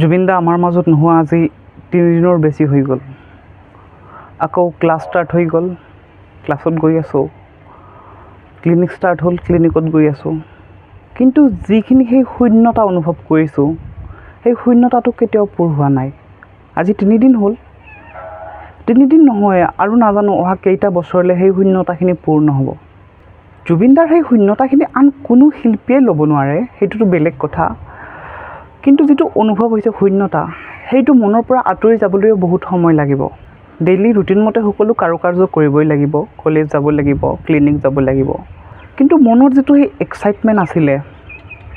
জুবিন দা আমাৰ মাজত নোহোৱা আজি তিনিদিনৰ বেছি হৈ গ'ল। আকৌ ক্লাছ ষ্টাৰ্ট হৈ গ'ল। ক্লাছত গৈ আছোঁ। ক্লিনিক ষ্টাৰ্ট হ'ল ক্লিনিকত গৈ আছোঁ। কিন্তু যিখিনি সেই শূন্যতা অনুভৱ কৰিছোঁ সেই শূন্যতাটো কেতিয়াও পূৰ হোৱা নাই। আজি তিনিদিন হ'ল। তিনিদিন নহয় আৰু নাজানো অহা কেইটা বছৰলৈ সেই শূন্যতাখিনি পূৰ নহ'ব। জুবিনদাৰ সেই শূন্যতাখিনি আন কোনো শিল্পীয়ে ল'ব নোৱাৰে সেইটোতো বেলেগ কথা। কিন্তু যিটো অনুভৱ হৈছে শূন্যতা সেইটো মনৰ পৰা আঁতৰি যাবলৈও বহুত সময় লাগিব। ডেইলি ৰুটিন মতে সকলো কাৰুকাৰ্য কৰিবই লাগিব কলেজ যাব লাগিব ক্লিনিক যাব লাগিব। কিন্তু মনত যিটো সেই এক্সাইটমেণ্ট আছিলে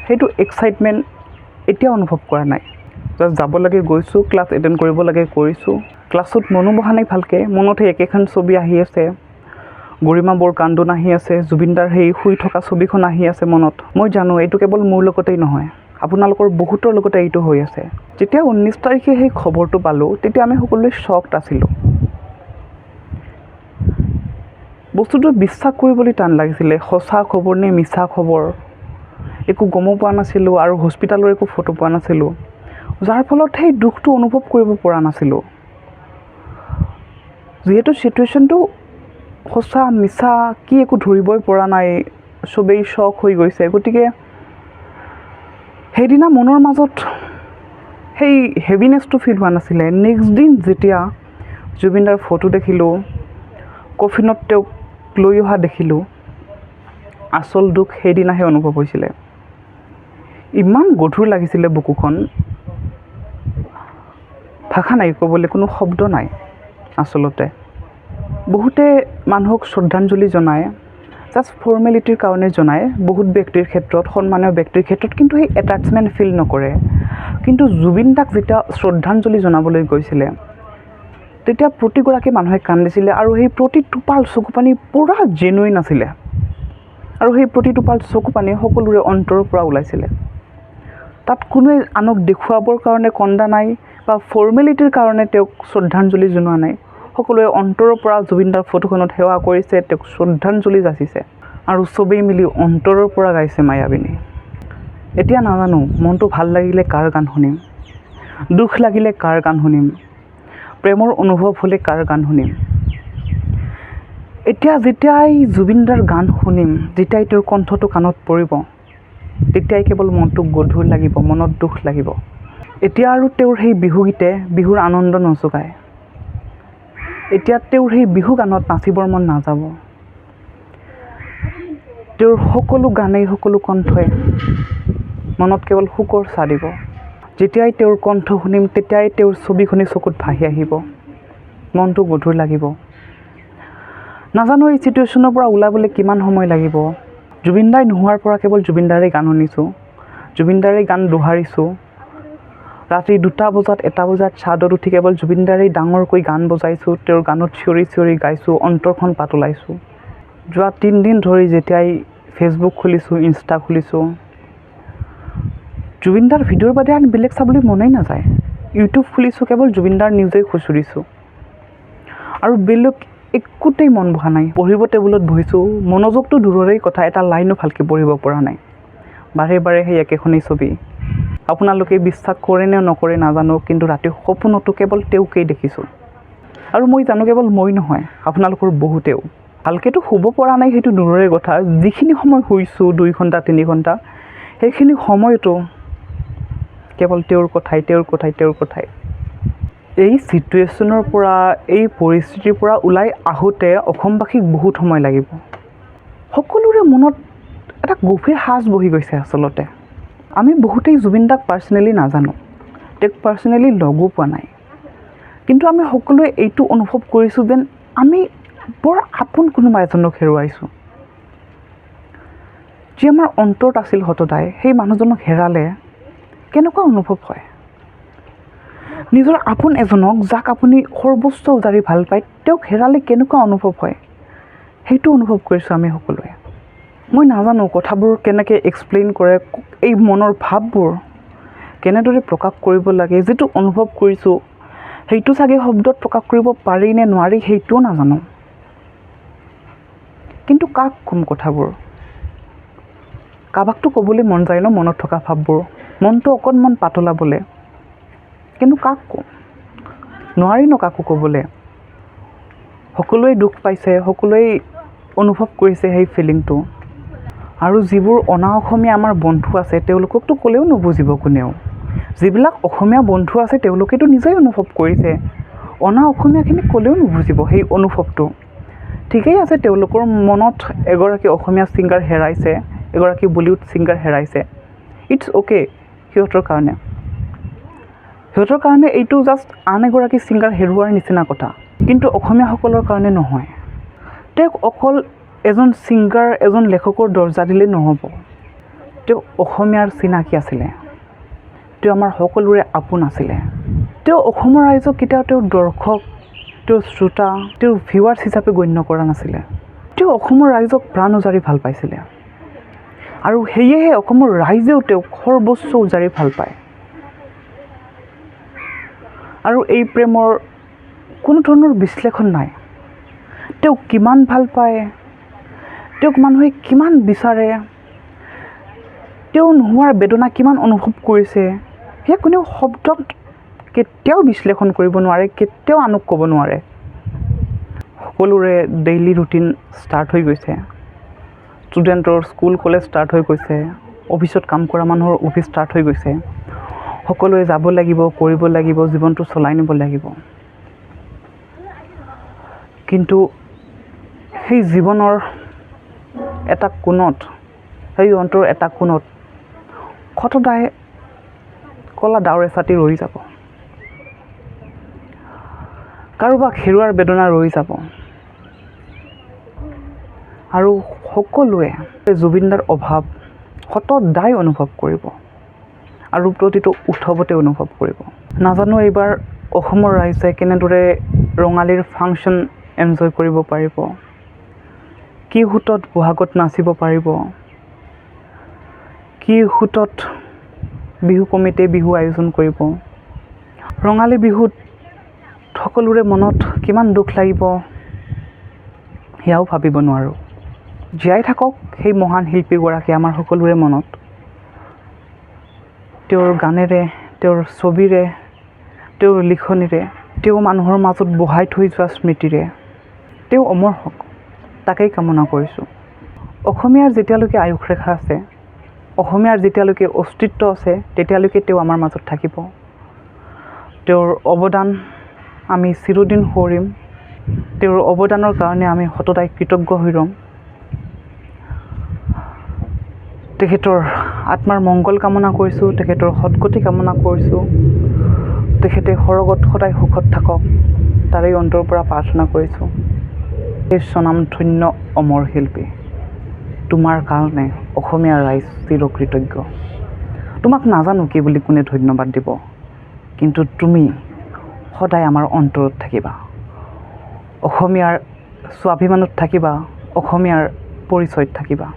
সেইটো এক্সাইটমেণ্ট এতিয়া অনুভৱ কৰা নাই। জাষ্ট যাব লাগে গৈছোঁ ক্লাছ এটেণ্ড কৰিব লাগে কৰিছোঁ। ক্লাছত মনো বহা নাই ভালকৈ মনত সেই একেখন ছবি আহি আছে। গৰিমা বৰ কান্দোন আহি আছে জুবিনদাৰ সেই শুই থকা ছবিখন আহি আছে মনত। মই জানো এইটো কেৱল মোৰ লগতেই নহয়। আপোনালোকৰ বহুতৰ লগতে এইটো হৈ আছে। যেতিয়া ঊনৈছ তাৰিখে সেই খবৰটো পালোঁ, তেতিয়া আমি সকলোৱে শ্বকড আছিলোঁ। বস্তুটো বিশ্বাস কৰিবলৈ টান লাগিছিলে, সঁচা খবৰ নে মিছা খবৰ। একো গমো পোৱা নাছিলোঁ আৰু হস্পিটেলৰ একো ফটো পোৱা নাছিলোঁ। যাৰ ফলত সেই দুখটো অনুভৱ কৰিব পৰা নাছিলোঁ। যিহেতু চিটুৱেশ্যনটো সঁচা, মিছা, কি একো ধৰিবই পৰা নাই, চবেই শ্বক হৈ গৈছে। গতিকে সেইদিনা মনৰ মাজত সেই হেভিনেছটো ফিল হোৱা নাছিলে। নেক্সট দিন যেতিয়া জুবিনদাৰ ফটো দেখিলোঁ, কফিনত তেওঁক লৈ অহা দেখিলোঁ, আচল দুখ সেইদিনাহে অনুভৱ হৈছিলে। ইমান গধুৰ লাগিছিলে বুকুখন। ভাষা নাই ক'বলৈ, কোনো শব্দ নাই আচলতে। বহুতে মানুহক শ্ৰদ্ধাঞ্জলি জনায়। জাষ্ট ফৰ্মেলিটিৰ কাৰণে জনায় বহুত ব্যক্তিৰ ক্ষেত্ৰত, সন্মানীয় ব্যক্তিৰ ক্ষেত্ৰত, কিন্তু সেই এটাচমেণ্ট ফিল নকৰে। কিন্তু জুবিন দাক যেতিয়া শ্ৰদ্ধাঞ্জলি জনাবলৈ গৈছিলে, তেতিয়া প্ৰতিগৰাকী মানুহে কান্দিছিলে আৰু সেই প্ৰতি টোপাল চকুপানী পূৰা জেনুইন আছিলে। আৰু সেই প্ৰতি টোপাল চকুপানী সকলোৰে অন্তৰৰ পৰা ওলাইছিলে। তাত কোনোৱে আনক দেখুৱাবৰ কাৰণে কন্দা নাই বা ফৰ্মেলিটিৰ কাৰণে তেওঁক শ্ৰদ্ধাঞ্জলি জনোৱা নাই। সকলোৱে অন্তৰৰ পৰা জুবিনদাৰ ফটোখনত সেৱা কৰিছে তেওঁক শ্ৰদ্ধাঞ্জলি যাচিছে আৰু চবেই মিলি অন্তৰৰ পৰা গাইছে মায়াবিনী। এতিয়া নাজানো মনটো ভাল লাগিলে কাৰ গান শুনিম? দুখ লাগিলে কাৰ গান শুনিম? প্ৰেমৰ অনুভৱ হ'লে কাৰ গান শুনিম? এতিয়া যেতিয়াই জুবিনদাৰ গান শুনিম যেতিয়াই তেওঁৰ কণ্ঠটো কাণত পৰিব তেতিয়াই কেৱল মনটো গধুৰ লাগিব মনত দুখ লাগিব। এতিয়া আৰু তেওঁৰ সেই বিহুগীতে বিহুৰ আনন্দ নজগায়। এতিয়া তেওঁৰ সেই বিহু গানত নাচিবৰ মন নাযাব। তেওঁৰ সকলো গানেই সকলো কণ্ঠই মনত কেৱল শোকৰ চাহ দিব। যেতিয়াই তেওঁৰ কণ্ঠ শুনিম তেতিয়াই তেওঁৰ ছবিখনি চকুত ভাহি আহিব। মনটো গধুৰ লাগিব। নাজানো এই চিটুৱেশ্যনৰ পৰা ওলাবলৈ কিমান সময় লাগিব। জুবিনদাই নোহোৱাৰ পৰা কেৱল জুবিনদাৰেই গান শুনিছোঁ। জুবিনদাৰেই গান দোহাৰিছোঁ। ৰাতি দুটা বজাত এটা বজাত চাদত উঠি কেৱল জুবিনদাৰেই ডাঙৰকৈ গান বজাইছোঁ, তেওঁৰ গানত চিঞৰি চিঞৰি গাইছোঁ, অন্তৰখন পাতলাইছোঁ যোৱা তিনিদিন ধৰি যেতিয়াই ফেচবুক খুলিছোঁ ইনষ্টা খুলিছোঁ, জুবিনদাৰ ভিডিঅ'ৰ বাদে আন বেলেগ চাবলৈ মনেই নাযায়। ইউটিউব খুলিছোঁ, কেৱল জুবিনদাৰ নিউজেই খুচুৰিছোঁ। আৰু বেলেগ একোতেই মন বহা নাই। পঢ়িব টেবুলত বহিছোঁ, মনোযোগটো দূৰৰেই কথা, এটা লাইনো ভালকৈ পঢ়িব পৰা নাই। বাৰে বাৰে সেই একেখনেই ছবি। আপোনালোকে বিশ্বাস কৰে নে নকৰে নাজানো কিন্তু ৰাতি সপোনতো কেৱল তেওঁকেই দেখিছোঁ। আৰু মই জানো কেৱল মই নহয় আপোনালোকৰ বহুতেও। ভালকৈতো শুব পৰা নাই সেইটো দূৰৰে কথা যিখিনি সময় শুইছোঁ দুই ঘণ্টা তিনি ঘণ্টা সেইখিনি সময়তো কেৱল তেওঁৰ কথাই তেওঁৰ কথাই তেওঁৰ কথাই। এই চিটুৱেশ্যনৰ পৰা এই পৰিস্থিতিৰ পৰা ওলাই আহোঁতে অসমবাসীক বহুত সময় লাগিব। সকলোৰে মনত এটা গভীৰ সাজ বহি গৈছে আচলতে। আমি বহুতেই জুবিন দাক পাৰ্চনেলি নাজানো। তেওঁক পাৰ্চনেলি লগো পোৱা নাই। কিন্তু আমি সকলোৱে এইটো অনুভৱ কৰিছোঁ যেন আমি বৰ আপোন কোনোবা এজনক হেৰুৱাইছোঁ। যি আমাৰ অন্তৰত আছিল সততাই সেই মানুহজনক হেৰালে কেনেকুৱা অনুভৱ হয়? নিজৰ আপোন এজনক যাক আপুনি সৰ্বোচ্চ উজাৰি ভালো পায়, তেওঁক হেৰালে কেনেকুৱা অনুভৱ হয়? সেইটো অনুভৱ কৰিছোঁ আমি সকলোৱে। মই নাজানো কথাবোৰ কেনেকৈ এক্সপ্লেইন কৰে, এই মনৰ ভাৱবোৰ কেনেদৰে প্ৰকাশ কৰিব লাগে, যিটো অনুভৱ কৰিছোঁ, সেইটো চাগে শব্দত প্ৰকাশ কৰিব পাৰি নে নোৱাৰি সেইটোও নাজানো। কিন্তু কাক ক'ম কথাবোৰ? কাৰোবাকতো ক'বলৈ মন যায় ন মনত থকা ভাৱবোৰ? মনটো অকণমান পাতলাবলৈ কিন্তু কাক ক'ম? নোৱাৰি ন কাকো ক'বলৈ। সকলোৱে দুখ পাইছে সকলোৱেই অনুভৱ কৰিছে সেই ফিলিংটো আৰু যিবোৰ অনা অসমীয়া আমাৰ বন্ধু আছে তেওঁলোককতো ক'লেও নুবুজিব কোনেও। যিবিলাক অসমীয়া বন্ধু আছে তেওঁলোকেতো নিজেই অনুভৱ কৰিছে। অনা অসমীয়াখিনিক ক'লেও নুবুজিব সেই অনুভৱটো। ঠিকেই আছে তেওঁলোকৰ মনত এগৰাকী অসমীয়া ছিংগাৰ হেৰাইছে এগৰাকী বলিউড ছিংগাৰ হেৰাইছে। ইটছ অ'কে সিহঁতৰ কাৰণে। সিহঁতৰ কাৰণে এইটো জাষ্ট আন এগৰাকী ছিংগাৰ হেৰুৱাৰ নিচিনা কথা। কিন্তু অসমীয়াসকলৰ কাৰণে নহয়। তেওঁক অকল এজন ছিংগাৰ এজন লেখকৰ দৰ্জা দিলেই নহ'ব। তেওঁ অসমীয়াৰ চিনাকি আছিলে। তেওঁ আমাৰ সকলোৰে আপোন আছিলে। তেওঁ অসমৰ ৰাইজক কেতিয়াও তেওঁৰ দৰ্শক তেওঁৰ শ্ৰোতা তেওঁৰ ভিউৱাৰ্ছ হিচাপে গণ্য কৰা নাছিলে। তেওঁ অসমৰ ৰাইজক প্ৰাণ উজাৰি ভাল পাইছিলে। আৰু সেয়েহে অসমৰ ৰাইজেও তেওঁক সৰ্বোচ্চ উজাৰি ভাল পায়। আৰু এই প্ৰেমৰ কোনো ধৰণৰ বিশ্লেষণ নাই। তেওঁক কিমান ভাল পায় তেওঁক মানুহে কিমান বিচাৰে? তেওঁ নোহোৱাৰ বেদনা কিমান অনুভৱ কৰিছে? সেয়া কোনেও শব্দত কেতিয়াও বিশ্লেষণ কৰিব নোৱাৰে কেতিয়াও আনক ক'ব নোৱাৰে। সকলোৰে ডেইলি ৰুটিন ষ্টাৰ্ট হৈ গৈছে। ষ্টুডেণ্টৰ স্কুল কলেজ ষ্টাৰ্ট হৈ গৈছে। অফিচত কাম কৰা মানুহৰ অফিচ ষ্টাৰ্ট হৈ গৈছে। সকলোৱে যাব লাগিব কৰিব লাগিব জীৱনটো চলাই নিব লাগিব। কিন্তু সেই জীৱনৰ এটা কোণত সেই অন্তৰ এটা কোণত সততাই ক'লা ডাৱৰ এচাতি ৰৈ যাব। কাৰোবাক হেৰুৱাৰ বেদনা ৰৈ যাব। আৰু সকলোৱে জুবিনদাৰ অভাৱ সততাই অনুভৱ কৰিব আৰু প্ৰতিটো উৎসৱতে অনুভৱ কৰিব। নাজানো এইবাৰ অসমৰ ৰাইজে কেনেদৰে ৰঙালীৰ ফাংচন এনজয় কৰিব পাৰিব। কি সোঁতত বহাগত নাচিব পাৰিব? কি সোঁতত বিহু কমিটিয়ে বিহু আয়োজন কৰিব? ৰঙালী বিহুত সকলোৰে মনত কিমান দুখ লাগিব? সেয়াও ভাবিব নোৱাৰোঁ। জীয়াই থাকক সেই মহান শিল্পীগৰাকী আমাৰ সকলোৰে মনত। তেওঁৰ গানেৰে তেওঁৰ ছবিৰে তেওঁৰ লিখনিৰে তেওঁ মানুহৰ মাজত বহাই থৈ যোৱা স্মৃতিৰে। তেওঁ অমৰ হওক। তাকেই কামনা কৰিছোঁ। অসমীয়াৰ যেতিয়ালৈকে আয়ুস ৰেখা আছে, অসমীয়াৰ যেতিয়ালৈকে অস্তিত্ব আছে, তেতিয়ালৈকে তেওঁ আমাৰ মাজত থাকিব। তেওঁৰ অৱদান আমি চিৰদিন সোঁৱৰিম। তেওঁৰ অৱদানৰ কাৰণে আমি সততাই কৃতজ্ঞ হৈ ৰ'ম। তেখেতৰ আত্মাৰ মংগল কামনা কৰিছোঁ, তেখেতৰ সদগতি কামনা কৰিছোঁ। তেখেতে সৰগত সদায় সুখত থাকক, তাৰেই অন্তৰৰ পৰা প্ৰাৰ্থনা কৰিছোঁ। সেই স্বনাম ধন্য অমৰ শিল্পী। তোমাৰ কাৰণে অসমীয়া ৰাইজ চিৰকৃতজ্ঞ। তোমাক নাজানো কি বুলি কোনে ধন্যবাদ দিব। কিন্তু তুমি সদায় আমাৰ অন্তৰত থাকিবা। অসমীয়াৰ স্বাভিমানত থাকিবা অসমীয়াৰ পৰিচয়ত থাকিবা।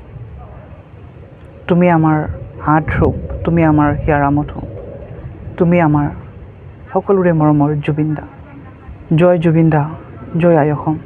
তুমি আমাৰ হাত ৰূপ তুমি আমাৰ হিয়াৰ মধু তুমি আমাৰ সকলোৰে মৰমৰ জুবিন দা জয় জুবিন দা জয় আই অসম।